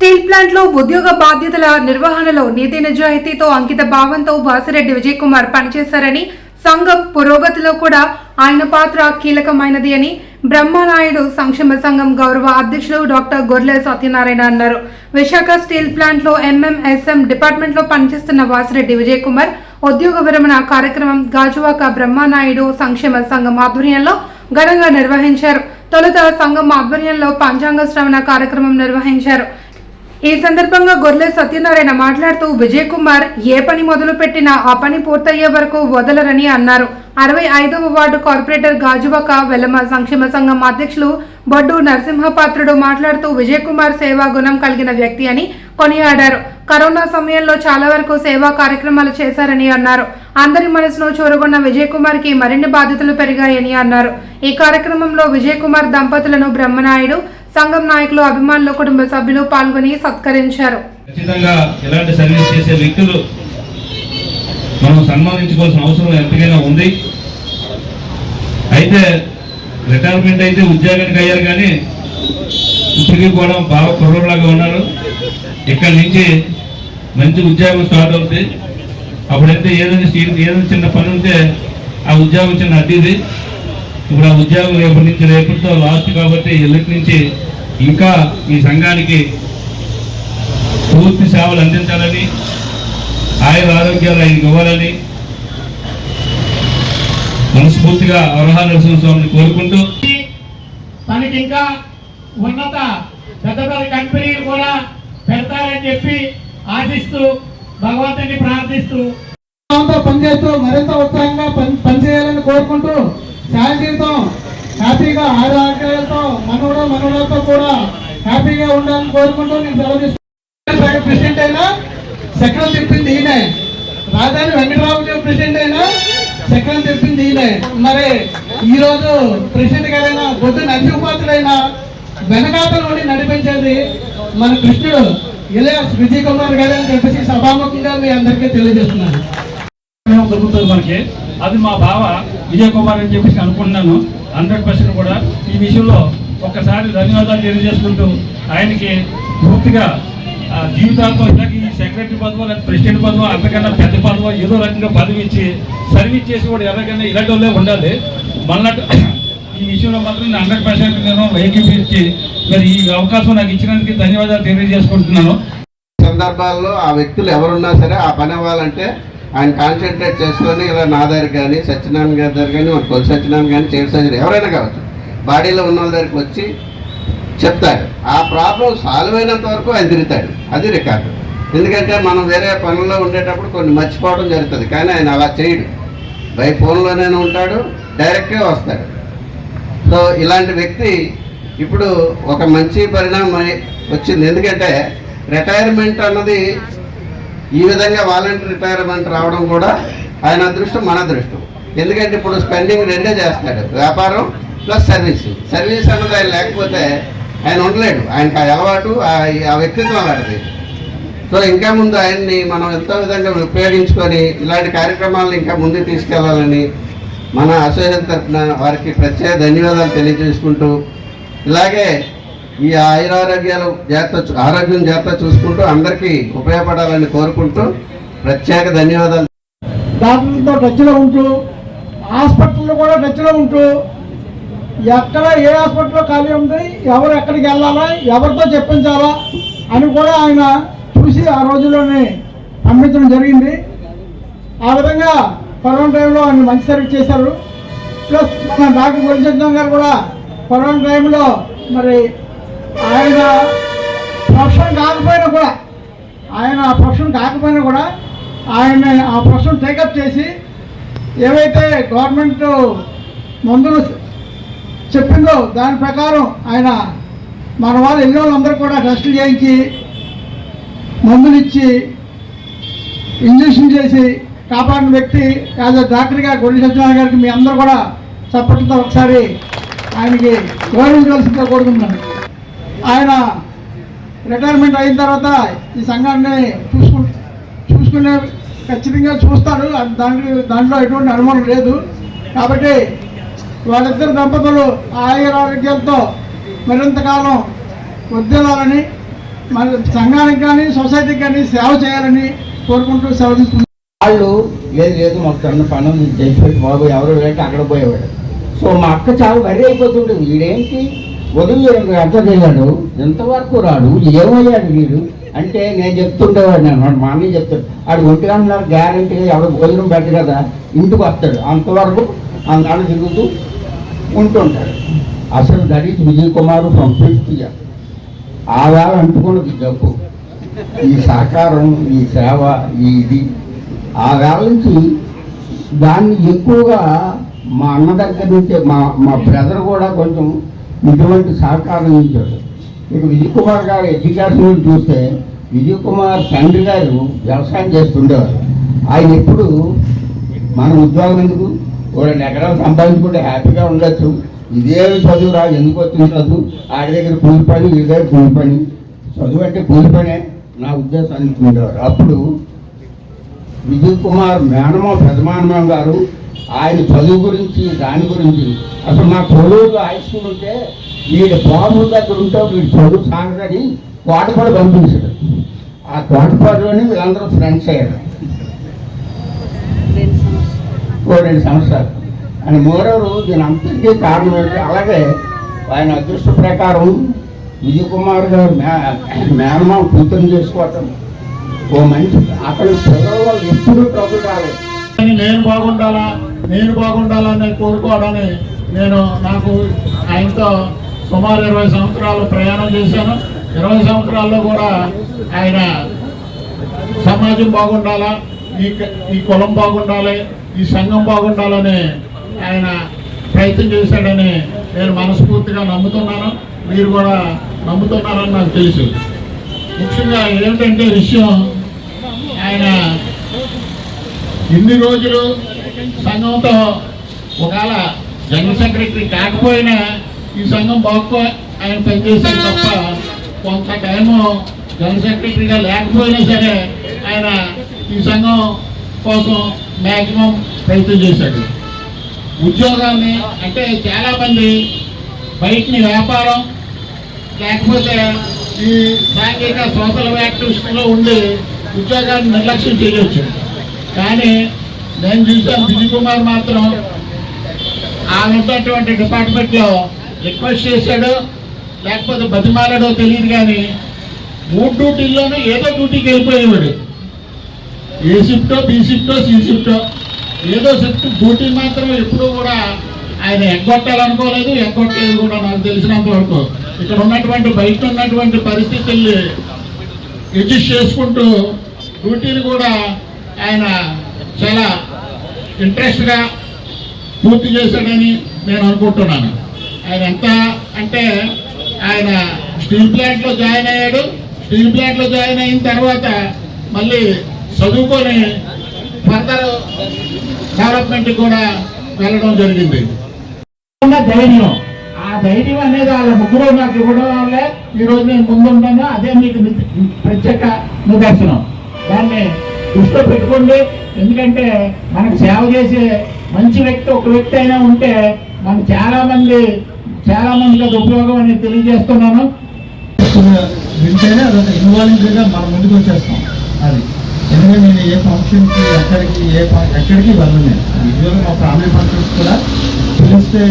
Steel ప్లాంట్లో ఉద్యోగ బాధ్యతల నిర్వహణలో నీతి నిజాయితీతో అంకిత భావంతో భాసిరెడ్డి విజయ్ కుమార్ పనిచేశారని సంఘం పురోగతిలో కూడా ఆయన పాత్ర కీలకమైనది అని బ్రహ్మనాయుడు సంక్షేమ సంఘం గౌరవ అధ్యక్షులు డాక్టర్ గొర్లె సత్యనారాయణ అన్నారు. విశాఖ స్టీల్ ప్లాంట్లో ఎంఎంఎస్ఎం డిపార్ట్మెంట్లో పనిచేస్తున్న వాసిరెడ్డి విజయ్ కుమార్ ఉద్యోగ విరమణ కార్యక్రమం గాజువాక బ్రహ్మనాయుడు సంక్షేమ సంఘం ఆధ్వర్యంలో ఘనంగా నిర్వహించారు. తొలుత సంఘం ఆధ్వర్యంలో పంచాంగ శ్రవణ కార్యక్రమం నిర్వహించారు. ఈ సందర్భంగా గొర్రె సత్యనారాయణ మాట్లాడుతూ విజయ్ కుమార్ ఏ పని మొదలు పెట్టినా ఆ పని పూర్తయ్యే వరకు వదలరని అన్నారు. అరవై ఐదవ వార్డు కార్పొరేటర్ గాజువాక వెలమ సంక్షేమ సంఘం అధ్యక్షులు బొడ్డు నరసింహపాత్రుడు మాట్లాడుతూ విజయ్ కుమార్ సేవా గుణం కలిగిన వ్యక్తి అని కొనియాడారు. కరోనా సమయంలో చాలా వరకు సేవా కార్యక్రమాలు చేశారని అన్నారు. అందరి మనసులో చూరగొన్న విజయ్ కుమార్కి మరిన్ని బాధ్యతలు పెరిగాయని అన్నారు. ఈ కార్యక్రమంలో విజయ్ కుమార్ దంపతులను బ్రహ్మనాయుడు సంఘం నాయకులు అభిమానులు కుటుంబ సభ్యులు పాల్గొని సత్కరించారు. ఖచ్చితంగా ఇలాంటి సర్వీస్ చేసే వ్యక్తులు మనం సన్మానించుకోవాల్సిన అవసరం ఎంతకైనా ఉంది. అయితే రిటైర్మెంట్ అయితే ఉద్యోగానికి అయ్యారు కానీ ఇప్పటికీ కూడా బాగా కుర్రలాగా ఉన్నారు. ఇక్కడి నుంచి మంచి ఉద్యోగం స్టార్ట్ అవుతుంది అప్పుడైతే ఏదైనా ఏదైనా చిన్న పని ఉంటే ఆ ఉద్యోగం చిన్న అడ్డీది ఇప్పుడు ఆ ఉద్యోగం రేపటి నుంచి రేపటితో లాస్ట్ కాబట్టి ఎల్లుటి నుంచి ఇంకా ఈ సంఘానికి పూర్తి సేవలు అందించాలని ఆయుర ఆరోగ్యాలు ఆయనకి ఇవ్వాలని మనస్ఫూర్తిగా అవగాహన నరసింహస్వామిని కోరుకుంటూ తనకి ఇంకా ఉన్నత పెద్ద పెద్ద కంపెనీలు కూడా పెడతారని చెప్పి ఆశిస్తూ భగవంతుని ప్రార్థిస్తూ. పనిచేస్తూ మరింత ఉత్సాహంగా పని పనిచేయాలని కోరుకుంటూ శాంతితో హ్యాపీగా ఆరోగ్యాలతో మనోడ మనోడతో కూడా హ్యాపీగా ఉండాలని కోరుకుంటూ నేను సెలవు తీసుకున్నాను ప్రెసిడెంట్ అయినా చక్రం తిప్పింది ఈయనే. రాజధాని వెంకటరావు ప్రెసిడెంట్ అయినా చక్రం తిప్పింది ఈయనే. మరి ఈరోజు ప్రెసిడెంట్ గారైనా బొద్దు నరసింహపాత్రుడైనా వెనకాతల నుండి నడిపించేది మన కృష్ణుడు ఇలియాస్ విజయ్ కుమార్ గారు అని చెప్పేసి సభాముఖంగా మీ అందరికీ తెలియజేస్తున్నాను. దొరుకుతుంది మనకి? అది మా బావ విజయ్ కుమార్ అని చెప్పేసి అనుకుంటున్నాను. హండ్రెడ్ పర్సెంట్ కూడా ఈ విషయంలో ఒక్కసారి ధన్యవాదాలు తెలియజేసుకుంటూ ఆయనకి పూర్తిగా ఆ, జీవితాంతం ఇలాగ ఈ సెక్రటరీ పదవో లేదా ప్రెసిడెంట్ పదవో అంతకన్నా పెద్ద పదవో ఏదో రకంగా పదవి ఇచ్చి సర్వీస్ చేసి కూడా ఎవరికైనా ఇలాంటి వాళ్ళే ఉండాలి. మళ్ళీ ఈ విషయంలో మాత్రం నేను హండ్రెడ్ పర్సెంట్ నేను ఏకీపించి మరి ఈ అవకాశం నాకు ఇచ్చినందుకు ధన్యవాదాలు తెలియజేసుకుంటున్నాను. సందర్భాల్లో ఆ వ్యక్తులు ఎవరున్నా సరే ఆ పని అవ్వాలంటే ఆయన కాన్సన్ట్రేట్ చేసుకొని ఇలా నా దగ్గర కానీ సత్యనారాయణ గారి దగ్గర కానీ మన కొలి సత్యనారాయణ కానీ చేతి సర్జరీ ఎవరైనా కావచ్చు. బాడీలో ఉన్న వాళ్ళ దగ్గరికి వచ్చి చెప్తాడు ఆ ప్రాబ్లం సాల్వ్ అయినంత వరకు ఆయన తిరుగుతాడు. అది రికార్డు ఎందుకంటే మనం వేరే పనుల్లో ఉండేటప్పుడు కొన్ని మర్చిపోవడం జరుగుతుంది. కానీ ఆయన అలా చేయడు. బై ఫోన్లోనే ఉంటాడు డైరెక్ట్గా వస్తాడు. సో ఇలాంటి వ్యక్తి ఇప్పుడు ఒక మంచి పరిణామం వచ్చింది. ఎందుకంటే రిటైర్మెంట్ అన్నది ఈ విధంగా వాలంటీర్ రిటైర్మెంట్ రావడం కూడా ఆయన అదృష్టం మన అదృష్టం. ఎందుకంటే ఇప్పుడు స్పెండింగ్ రెండే చేస్తాడు వ్యాపారం ప్లస్ సర్వీస్. సర్వీస్ అన్నది ఆయన లేకపోతే ఆయన ఉండలేడు. ఆయనకు ఆ అలవాటు ఆ- ఆ వ్యక్తిత్వం అలాంటిది. సో ఇంకా ముందు ఆయన్ని మనం ఎంతో విధంగా ఉపయోగించుకొని ఇలాంటి కార్యక్రమాలను ఇంకా ముందుకు తీసుకెళ్ళాలని మన అసోసియేషన్ తరఫున వారికి ప్రత్యేక ధన్యవాదాలు తెలియజేసుకుంటూ ఇలాగే ఈ ఆయురారోగ్యాలు జాగ్రత్త చూ- ఆరోగ్యం జాగ్రత్త చూసుకుంటూ అందరికీ ఉపయోగపడాలని కోరుకుంటూ ప్రత్యేక ధన్యవాదాలు. డాక్టర్లతో టచ్లో ఉంటూ హాస్పిటల్లో కూడా టచ్లో ఉంటూ ఎక్కడ ఏ హాస్పిటల్లో ఖాళీ ఉంది ఎవరు ఎక్కడికి వెళ్ళాలా ఎవరితో చెప్పించాలా అని కూడా ఆయన చూసి ఆ రోజుల్లోనే పంపించడం జరిగింది. ఆ విధంగా కరోనా టైంలో ఆయన మంచి సర్వీస్ చేశారు. ప్లస్ మన డాక్టర్ గురిచంద్రం గారు కూడా కరోనా టైంలో మరి ఆయన ప్రొఫెషన్ కాకపోయినా కూడా ఆయన ఆ ప్రొఫెషన్ కాకపోయినా కూడా ఆయన ఆ ప్రొఫెషన్ టేకప్ చేసి ఏవైతే గవర్నమెంట్ మందులు చెప్పిందో దాని ప్రకారం ఆయన మన వాళ్ళు ఎన్నో వాళ్ళందరూ కూడా టెస్టులు చేయించి మందులు ఇచ్చి ఇంజక్షన్ చేసి కాపాడిన వ్యక్తి యాజ్ అ డాక్టర్గా గొడ్డి సత్యనారాయణ గారికి మీ అందరూ కూడా చప్పట్లతో ఒకసారి ఆయనకి గౌరవించవలసిందిగా కోరుకుంటున్నాను. ఆయన రిటైర్మెంట్ అయిన తర్వాత ఈ సంఘాన్ని చూసుకు చూసుకునే ఖచ్చితంగా చూస్తాడు. దాంట్లో దాంట్లో ఎటువంటి అనుమానం లేదు. కాబట్టి వాళ్ళిద్దరు దంపతులు ఆయుర ఆరోగ్యాలతో మరింతకాలం ఉద్యోగాలని మన సంఘానికి కానీ సొసైటీకి కానీ సేవ చేయాలని కోరుకుంటూ సేవ తీసుకుంటున్నాను వాళ్ళు లేదు లేదు మొత్తం పనులు చేసిపెట్టి బాబు ఎవరు లేక అక్కడ పోయేవాడు. సో మా అక్క చాలా వరి అయిపోతుంటుంది. వీడేంటి? ఉదయం రెండు ఎంతవరకు రాడు ఏమయ్యాడు వీడు? అంటే నేను చెప్తుండేవాడు నేను మా అన్నయ్య చెప్తాడు. ఆడు ఒంటి గంటల గ్యారంటీగా ఎవడు భోజనం పెట్టు కదా ఇంటికి వస్తాడు. అంతవరకు అందాడు తిరుగుతూ ఉంటుంటాడు. అసలు that Vijay Kumar from fifth year ఆ అంటుకున్నది డబ్బు ఈ సహకారం ఈ సేవ ఈ ఇది. ఆ వేళ నుంచి దాన్ని ఎక్కువగా మా అన్న దగ్గర నుంచి మా మా బ్రదర్ కూడా కొంచెం ఇటువంటి సహకారం ఇచ్చాడు. ఇక విజయ్ కుమార్ గారు ఎడ్యుకేషన్ చూస్తే విజయ్ కుమార్ తండ్రి గారు వ్యవసాయం చేస్తుండేవారు. ఆయన ఎప్పుడు మన ఉద్యోగం ఎందుకు? ఓ రెండు ఎకరాలు సంపాదించుకుంటే హ్యాపీగా ఉండొచ్చు. ఇదే చదువు రాదు ఎందుకు వచ్చింది చదువు? ఆడి దగ్గర కూలి పని వీడి దగ్గర కూలి పని. చదువు అంటే కూలి పనే నా ఉద్దేశానికి ఉండేవారు. అప్పుడు విజయ్ కుమార్ మేనమో పెదమానమో గారు ఆయన చదువు గురించి దాని గురించి. అసలు మా తొలూరులో హై స్కూల్ ఉంటే వీడి బాబు దగ్గర ఉంటే వీడు చదువు సాగదని కోటపాడు పంపించాడు. ఆ కోటపాడులోని వీళ్ళందరూ ఫ్రెండ్స్ అయ్యారు. ఓ రెండు సంవత్సరాలు. అని మూడవరు దీని అంతటికీ కారణం ఏంటి అలాగే ఆయన అదృష్ట ప్రకారం విజయ్ కుమార్ గారు మే- కూతురు చేసుకోవటం. ఓ మంచి అక్కడ చదవ ఎప్పుడూ ట్రబుల్ రాలేదు. నేను బాగుండాలా నేను బాగుండాలని కోరుకోవడని నేను నాకు ఆయనతో సుమారు ఇరవై సంవత్సరాలు ప్రయాణం చేశాను. ఇరవై సంవత్సరాల్లో కూడా ఆయన సమాజం బాగుండాలా ఈ క- ఈ కులం బాగుండాలి ఈ సంఘం బాగుండాలని ఆయన ప్రయత్నం చేశాడని నేను మనస్ఫూర్తిగా నమ్ముతున్నాను. మీరు కూడా నమ్ముతున్నారని నాకు తెలుసు. ముఖ్యంగా ఏంటంటే విషయం ఆయన ఇన్ని రోజులు సంఘంతో ఒకవేళ జనరల్ సెక్రటరీ కాకపోయినా ఈ సంఘం బాగా ఆయన పనిచేశారు తప్ప కొంత టైము జనరల్ సెక్రటరీగా లేకపోయినా సరే ఆయన ఈ సంఘం కోసం మ్యాక్సిమం ప్రయత్నం చేశాడు. ఉద్యోగాన్ని అంటే చాలామంది బయటని వ్యాపారం లేకపోతే ఈ సాంఘిక సోషల్ యాక్టివిస్ట్లో ఉండి ఉద్యోగాన్ని నిర్లక్ష్యం చేయవచ్చు కానీ నేను చూసాను విజయ్ కుమార్ మాత్రం ఆయన ఉన్నటువంటి డిపార్ట్మెంట్లో రిక్వెస్ట్ చేశాడు లేకపోతే బతిమాలడో తెలియదు కానీ మూడు డ్యూటీల్లోనూ ఏదో డ్యూటీకి వెళ్ళిపోయేవాడు. ఏ షిఫ్టో బి షిఫ్టో సి షిఫ్టో ఏదో షిఫ్ట్ డ్యూటీ మాత్రం ఎప్పుడూ కూడా ఆయన ఎగ్గొట్టాలనుకోలేదు. ఎగ్గొట్టలేదు కూడా నాకు తెలిసినంత వరకు ఇక్కడ ఉన్నటువంటి బయట ఉన్నటువంటి పరిస్థితుల్ని అడ్జస్ట్ చేసుకుంటూ డ్యూటీని కూడా ఆయన చాలా ఇంట్రెస్ట్గా పూర్తి చేశాడని నేను అనుకుంటున్నాను. ఆయన ఎంత అంటే ఆయన స్టీల్ ప్లాంట్లో జాయిన్ అయ్యాడు. స్టీల్ ప్లాంట్లో జాయిన్ అయిన తర్వాత మళ్ళీ చదువుకొని ఫర్దర్ డెవలప్మెంట్ కూడా వెళ్ళడం జరిగింది. ధైర్యం. ఆ ధైర్యం అనేది వాళ్ళ ముగ్గురు నాకు ఇవ్వడం వల్లే ఈరోజు నేను ముందుంటాను. అదే మీకు ప్రత్యేక నిదర్శనం. దాన్ని దృష్టిలో పెట్టుకోండి. ఎందుకంటే మనకు సేవ చేసే మంచి వ్యక్తి ఒక వ్యక్తి అయినా ఉంటే మనకు చాలా మంది చాలా మందికి అది ఉపయోగం అని తెలియజేస్తున్నాను. వింటేనే అదొక ఇన్వాల్వ్గా మనం ముందుకు వచ్చేస్తాం. అది. ఎందుకంటే నేను ఏ ఫంక్షన్కి ఎక్కడికి ఏ ఎక్కడికి వెళ్ళను నేను. యూజువల్గా మా ఫ్యామిలీ ఫంక్షన్స్ కూడా పిలిస్తే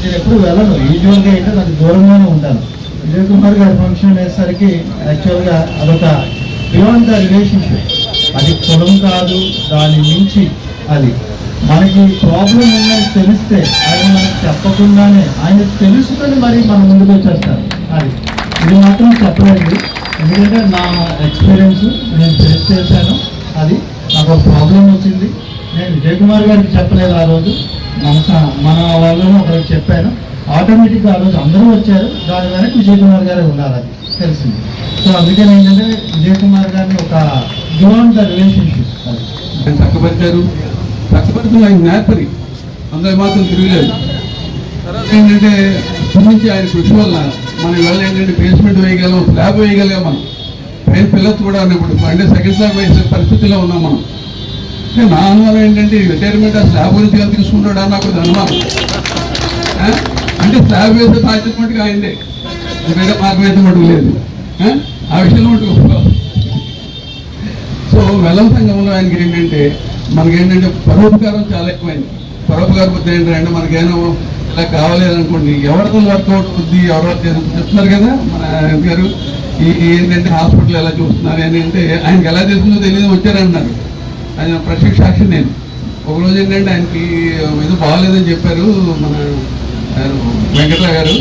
నేను ఎప్పుడు వెళ్ళను. యూజువల్గా అయితే నాకు దూరంగానే ఉంటాను విజయ్ కుమార్ గారి ఫంక్షన్ అనేసరికి యాక్చువల్గా అదొక బియాండ్ ద రిలేషన్షిప్ అది కులం కాదు దాని మించి అది. మనకి ప్రాబ్లం ఉందని తెలిస్తే ఆయన మనకు చెప్పకుండానే ఆయన తెలుసుకొని మరి మన ముందుకు వచ్చేస్తారు. అది. ఇది మాత్రం చెప్పలేదు. ఎందుకంటే నా ఎక్స్పీరియన్స్ నేను ఫేస్ చేశాను. అది నాకు ఒక ప్రాబ్లం వచ్చింది. నేను విజయ్ కుమార్ గారికి చెప్పలేదు ఆ రోజు. మన మన వాళ్ళను ఒకరికి చెప్పాను. ఆటోమేటిక్గా ఆ రోజు అందరూ వచ్చారు. దాని వెనక విజయ్ కుమార్ గారే ఉన్నారు అది తెలిసింది. సో అందుకని ఏంటంటే విజయ్ కుమార్ గారిని ఒక బియాండ్ ద రిలేషన్షిప్ ఆయన చక్కబరిచారు చక్కబరిచిన ఆయన నేర్పరి. అందులో మాత్రం తిరగలేదు. తర్వాత ఏంటంటే నుంచి ఆయన కృషి వల్ల మనం ఇవాళ ఏంటంటే బేస్మెంట్ వేయగలం స్లాబ్ వేయగలిగా మనం. పైన పిల్లలు కూడా ఉన్నప్పుడు అంటే సెకండ్ స్లాబ్ వేసే పరిస్థితిలో ఉన్నాం మనం. అంటే నా అనుమానం ఏంటంటే రిటైర్మెంట్ ఆ స్లాబ్ గురించి ఎలా తీసుకుంటాడు అని నాకు అనుమానం. అంటే స్లాబ్ వేసే బాధ్యత మటుకు ఆయనే వేరే మార్గం అయితే మటుకు లేదు. ఆ? ఆ విషయంలో మటుకు ఒప్పుకోవాలి సో సంఘంలో ఆయనకి ఏంటంటే మనకేంటంటే పరోపకారం చాలా ఎక్కువైంది. పరోపకారం పొద్దు ఏంటంటే మనకేమో ఇలా కావాలేదనుకోండి ఎవరితో వర్కౌట్ బుద్ధి ఎవరో చెప్తున్నారు కదా మన ఆయన గారు. ఈ ఏంటంటే హాస్పిటల్ ఎలా చూస్తున్నారు అని అంటే ఆయనకి ఎలా తెలుస్తుందో తెలియదు వచ్చారన్నారు. ఆయన ప్రత్యక్ష సాక్షి నేను. ఒకరోజు ఏంటంటే ఆయనకి ఏదో బాగాలేదని చెప్పారు మన వెంకట్రావు గారు.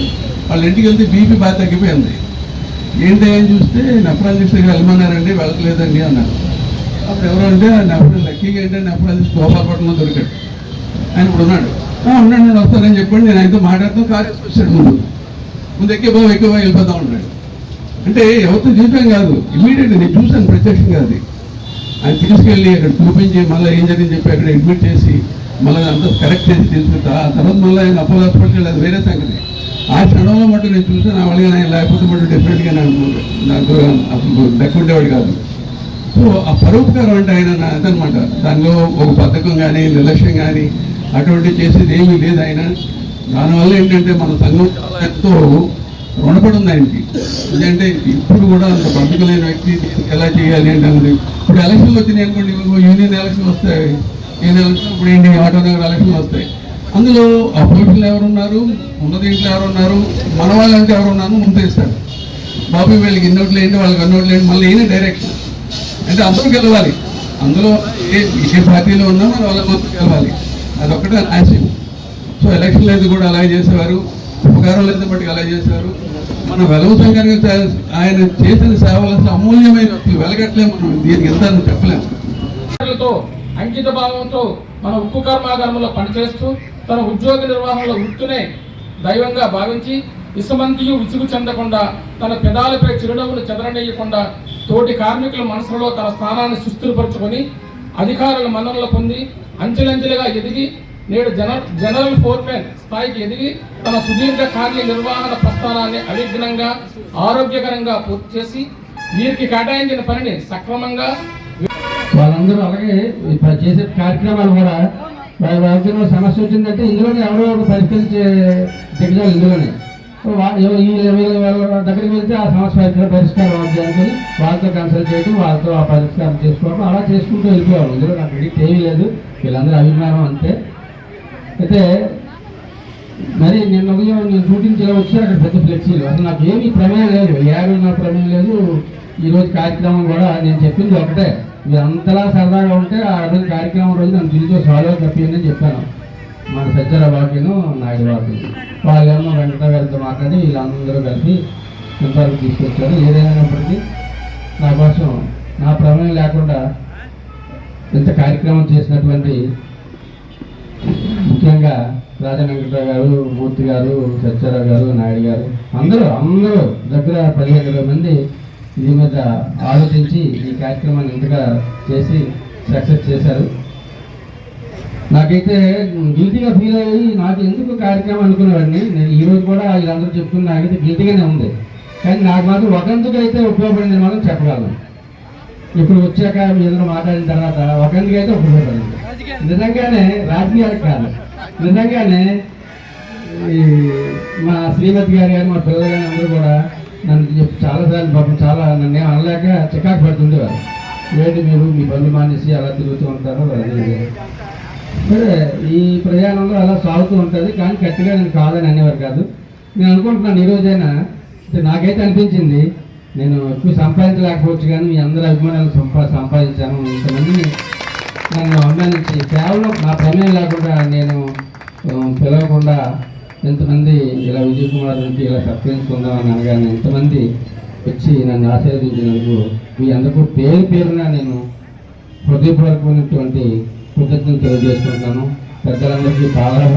వాళ్ళ ఇంటికి వెళ్తే బీపీ బాగా తగ్గిపోయింది. ఏంటి అని చూస్తే నెఫ్రాలజిస్ట్కి వెళ్ళమన్నారండి వెళ్ళట్లేదండి అన్నారు. అప్పుడు ఎవరంటే అప్పుడు లక్కీగా ఏంటంటే నెఫ్రాలజిస్ట్ గోపాలపట్నంలో దొరికాడు. ఆయన ఇప్పుడు ఉన్నాడు. "ఆ, నేను వస్తానని చెప్పండి నేను ఆయనతో మాట్లాడుతూ కారు వచ్చాడు ముందు. ముందు ఎక్కే బాబు ఎక్కే బాబు వెళ్ళిపోతా ఉన్నాడు. అంటే ఎవరితో చూసాం కాదు ఇమీడియట్ నేను చూశాను ప్రత్యక్షంగా అది. ఆయన తీసుకెళ్ళి అక్కడ చూపించి మళ్ళీ ఏం జరిగింది చెప్పి అక్కడ అడ్మిట్ చేసి మళ్ళీ అంతా కరెక్ట్ చేసి తీసుకుంటా. ఆ తర్వాత మళ్ళీ ఆయన అపోలో హాస్పిటల్ అది వేరే సంగతి. ఆ క్షణంలో మటు నేను చూసాను వాళ్ళగా ఆయన లేకపోతే మటు డెఫినెట్గా నాకు నాకు అసలు దక్కుండేవాడు కాదు. సో ఆ పరోపకారం అంటే ఆయన నా- అదనమాట. దానిలో ఒక పథకం కానీ నిర్లక్ష్యం కానీ అటువంటి చేసేది ఏమీ లేదు ఆయన. దానివల్ల ఏంటంటే మన సంఘం చాలా ఎంతో రుణపడి ఉంది ఆయనకి. ఎందుకంటే ఇప్పుడు కూడా అంత బతుకలేని వ్యక్తి ఎలా చేయాలి అంటే అన్నది. ఇప్పుడు ఎలక్షన్లు వచ్చినాయి అనుకోండి యూనియన్ ఎలక్షన్లు వస్తాయి. యూనియన్ ఎలక్షన్ ఇప్పుడు ఏంటి ఆటోనగర్ ఎలక్షన్లు వస్తాయి. అందులో అపోజిషన్ ఎవరున్నారు? ఉన్నది ఇంట్లో ఎవరున్నారు? మన వాళ్ళంటే ఎవరున్నారు? ముందు ఇస్తారు. బాబు వీళ్ళకి ఇన్నోట్లు ఏంటి వాళ్ళకి అన్నోట్లు ఏంటి మళ్ళీ ఈయన డైరెక్షన్ అంటే అందరూ గెలవాలి. అందులో ఏ ఏ పార్టీలో ఉన్నా మనం వాళ్ళ మొత్తం గెలవాలి. అదొక్కటే ఆశయం. సో ఎలక్షన్ లేదు కూడా అలాగే చేసేవారు. ఉపకారం లేదు బట్టి అలా చేసేవారు. మన వెలవ సంఘానికి ఆయన చేసిన సేవలు అమూల్యమైన వెలగట్లేము మనం. దీనికి ఎంత అని చెప్పలేము. అంకిత భావంతో మన ఉక్కు కర్మాగారంలో పనిచేస్తూ తన ఉద్యోగ నిర్వహణలో వృత్తినే దైవంగా భావించి ఇసుమంతియు విసుగు చెందకుండా తన పెదాలపై చిరునవ్వును చెదరనేయకుండా తోటి కార్మికుల మనసులో తన స్థానాన్ని సుస్థిరపరుచుకొని అధికారుల మన్ననలు పొంది అంచెలంచెలుగా ఎదిగి నేడు జన జనరల్ ఫోర్మెన్ స్థాయికి ఎదిగి తన సుదీర్ఘ కార్య నిర్వహణ ప్రస్థానాన్ని అవిఘ్నంగా ఆరోగ్యకరంగా పూర్తి చేసి వీరికి కేటాయించిన పనిని సక్రమంగా వాళ్ళందరూ అలాగే చేసే కార్యక్రమాలు కూడా వాళ్ళ సమస్య వచ్చిందంటే ఇందులోనే ఎవరో ఒక పరిష్కరించే దిగ్గజాలు ఇందులోనే. దగ్గరికి వెళ్తే ఆ సమస్య పరిష్కారం పరిష్కారం అవుతుంది అనుకుని వాళ్ళతో కన్సల్ట్ చేయడం వాళ్ళతో ఆ పరిష్కారం చేసుకోవడం అలా చేసుకుంటూ వెళ్ళిపోవాలి ఇందులో నాకు ఎడిట్ ఏమీ లేదు వీళ్ళందరూ అభిమానం అంతే అయితే మరి నిన్న ఉదయం నేను షూటింగ్ చేయ వచ్చి అక్కడ పెద్ద ఫ్లెక్సీలు అసలు నాకు ఏమీ ప్రమేయం లేదు యాభై నా ప్రమేయం లేదు ఈరోజు కార్యక్రమం కూడా నేను చెప్పింది ఒకటే. మీరు అంతలా సరదాగా ఉంటే ఆ రోజు కార్యక్రమం రోజు నన్ను పిలిచి సాల్వ్ తప్పిందని చెప్పాను. మన పెద్దల వాకిను నాయుడు వాక్యం వాళ్ళేమో వెంకట గారితో మాట్లాడి వీళ్ళందరూ కలిసి ఇంతవరకు తీసుకొచ్చారు. ఏదైనప్పటికీ నా కోసం నా ప్రమేయం లేకుండా ఇంత కార్యక్రమం చేసినటువంటి ముఖ్యంగా రాజా వెంకటరావు గారు మూర్తి గారు సత్యారావు గారు నాయుడు గారు అందరూ అందరూ దగ్గర పదిహేను మంది దీని మీద ఆలోచించి ఈ కార్యక్రమాన్ని ఇంతగా చేసి సక్సెస్ చేశారు. నాకైతే గిల్టీగా ఫీల్ అయ్యి నాకు ఎందుకు కార్యక్రమం అనుకునేవాడిని నేను ఈరోజు కూడా వీళ్ళందరూ చెప్తున్న నాకైతే గిల్టీగానే ఉంది. కానీ నాకు మాత్రం ఒకందుకు అయితే ఉపయోగపడింది మాత్రం చెప్పగలను. ఇప్పుడు వచ్చాక మీరు మాట్లాడిన తర్వాత ఒకందుకు అయితే ఉపయోగపడింది. నిజంగానే రాజకీయాలకు కాదు. నిజంగానే ఈ మా శ్రీమతి గారు కానీ మా పిల్లలు కానీ అందరూ కూడా నన్ను చెప్- చాలాసార్లు పాపం చాలా నన్ను అనలేక చికాకు పడుతుండేవారు. ఏంటి మీరు మీ బంధు మానేసి అలా తిరుగుతూ ఉంటారు అది సరే ఈ ప్రయాణంలో అలా సాగుతూ ఉంటుంది కానీ గట్టిగా నేను కాదని అనేవారు కాదు. నేను అనుకుంటున్నాను ఈరోజైనా నాకైతే అనిపించింది నేను ఎక్కువ సంపాదించలేకపోవచ్చు కానీ మీ అందరి అభిమానాలు సంపా సంపాదించాను ఇంతమంది నన్ను అభిమానించి కేవలం నా ప్రమేయం లేకుండా నేను పిలవకుండా ఎంతమంది ఇలా విజయ్ కుమార్ నుంచి ఇలా సత్కరించుకుందామని అనగానే ఎంతమంది వచ్చి నన్ను ఆశీర్వదించినందుకు మీ అందరికీ పేరు పేరున నేను హృదయపూర్వకమైనటువంటి కృతజ్ఞతలు తెలియజేసుకుంటున్నాను పెద్దలందరికీ పాదర